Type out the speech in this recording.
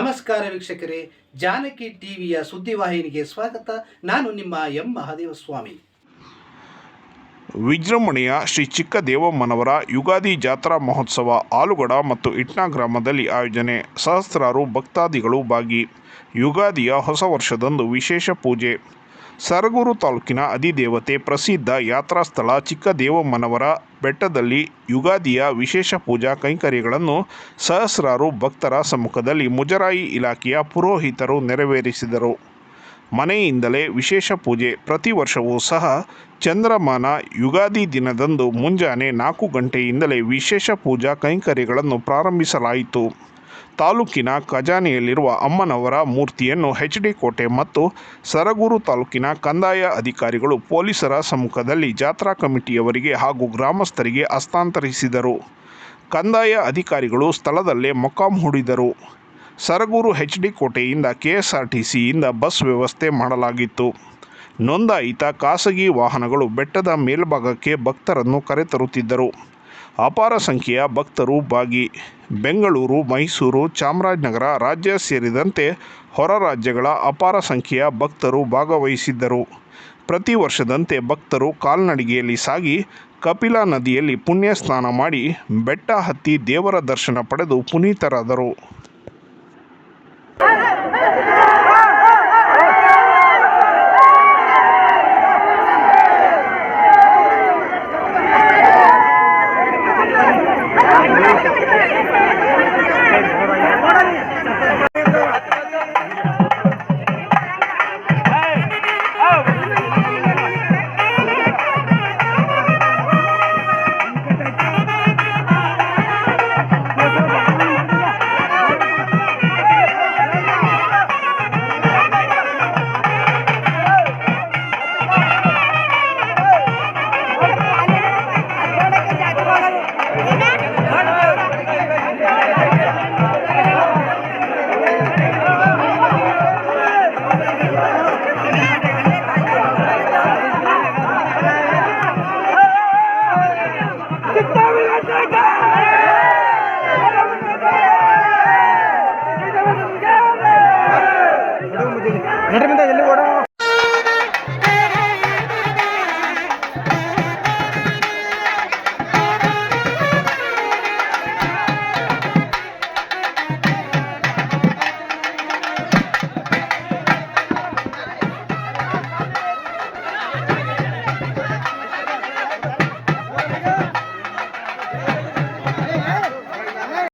ನಮಸ್ಕಾರ ವೀಕ್ಷಕರೇ, ಜಾನಕಿ ಟಿವಿಯ ಸುದ್ದಿವಾಹಿನಿಗೆ ಸ್ವಾಗತ. ನಾನು ನಿಮ್ಮ ಎಂ. ಮಹಾದೇವ ಸ್ವಾಮಿ ವಿಜೃಂಭಣೆಯ ಶ್ರೀ ಚಿಕ್ಕದೇವಮ್ಮನವರ ಯುಗಾದಿ ಜಾತ್ರಾ ಮಹೋತ್ಸವ ಆಲುಗಡ ಮತ್ತು ಇಟ್ನಾ ಗ್ರಾಮದಲ್ಲಿ ಆಯೋಜನೆ. ಸಹಸ್ರಾರು ಭಕ್ತಾದಿಗಳು ಭಾಗಿ. ಯುಗಾದಿಯ ಹೊಸ ವರ್ಷದಂದು ವಿಶೇಷ ಪೂಜೆ. ಸರಗೂರು ತಾಲೂಕಿನ ಅಧಿದೇವತೆ ಪ್ರಸಿದ್ಧ ಯಾತ್ರಾಸ್ಥಳ ಚಿಕ್ಕದೇವಮ್ಮನವರ ಬೆಟ್ಟದಲ್ಲಿ ಯುಗಾದಿಯ ವಿಶೇಷ ಪೂಜಾ ಕೈಂಕರ್ಯಗಳನ್ನು ಸಹಸ್ರಾರು ಭಕ್ತರ ಸಮ್ಮುಖದಲ್ಲಿ ಮುಜರಾಯಿ ಇಲಾಖೆಯ ಪುರೋಹಿತರು ನೆರವೇರಿಸಿದರು. ಮನೆಯಿಂದಲೇ ವಿಶೇಷ ಪೂಜೆ. ಪ್ರತಿ ವರ್ಷವೂ ಸಹ ಚಂದ್ರಮಾನ ಯುಗಾದಿ ದಿನದಂದು ಮುಂಜಾನೆ ನಾಲ್ಕು ಗಂಟೆಯಿಂದಲೇ ವಿಶೇಷ ಪೂಜಾ ಕೈಂಕರ್ಯಗಳನ್ನು ಪ್ರಾರಂಭಿಸಲಾಯಿತು. ತಾಲೂಕಿನ ಖಜಾನೆಯಲ್ಲಿರುವ ಅಮ್ಮನವರ ಮೂರ್ತಿಯನ್ನು ಎಚ್ ಡಿ ಕೋಟೆ ಮತ್ತು ಸರಗೂರು ತಾಲೂಕಿನ ಕಂದಾಯ ಅಧಿಕಾರಿಗಳು ಪೊಲೀಸರ ಸಮ್ಮುಖದಲ್ಲಿ ಜಾತ್ರಾ ಕಮಿಟಿಯವರಿಗೆ ಹಾಗೂ ಗ್ರಾಮಸ್ಥರಿಗೆ ಹಸ್ತಾಂತರಿಸಿದರು. ಕಂದಾಯ ಅಧಿಕಾರಿಗಳು ಸ್ಥಳದಲ್ಲೇ ಮೊಕ್ಕಾಂ ಹೂಡಿದರು. ಸರಗೂರು ಎಚ್ ಡಿ ಕೋಟೆಯಿಂದ ಕೆ ಎಸ್ ಆರ್ ಟಿ ಸಿಯಿಂದ ಬಸ್ ವ್ಯವಸ್ಥೆ ಮಾಡಲಾಗಿತ್ತು. ನೋಂದಾಯಿತ ಖಾಸಗಿ ವಾಹನಗಳು ಬೆಟ್ಟದ ಮೇಲ್ಭಾಗಕ್ಕೆ ಭಕ್ತರನ್ನು ಕರೆತರುತ್ತಿದ್ದರು. ಅಪಾರ ಸಂಖ್ಯೆಯ ಭಕ್ತರು ಭಾಗಿ ಬೆಂಗಳೂರು, ಮೈಸೂರು, ಚಾಮರಾಜನಗರ ರಾಜ್ಯ ಸೇರಿದಂತೆ ಹೊರ ರಾಜ್ಯಗಳ ಅಪಾರ ಸಂಖ್ಯೆಯ ಭಕ್ತರು ಭಾಗವಹಿಸಿದ್ದರು. ಪ್ರತಿ ವರ್ಷದಂತೆ ಭಕ್ತರು ಕಾಲ್ನಡಿಗೆಯಲ್ಲಿ ಸಾಗಿ ಕಪಿಲಾ ನದಿಯಲ್ಲಿ ಪುಣ್ಯ ಸ್ನಾನ ಮಾಡಿ ಬೆಟ್ಟ ಹತ್ತಿ ದೇವರ ದರ್ಶನ ಪಡೆದು ಪುನೀತರಾದರು.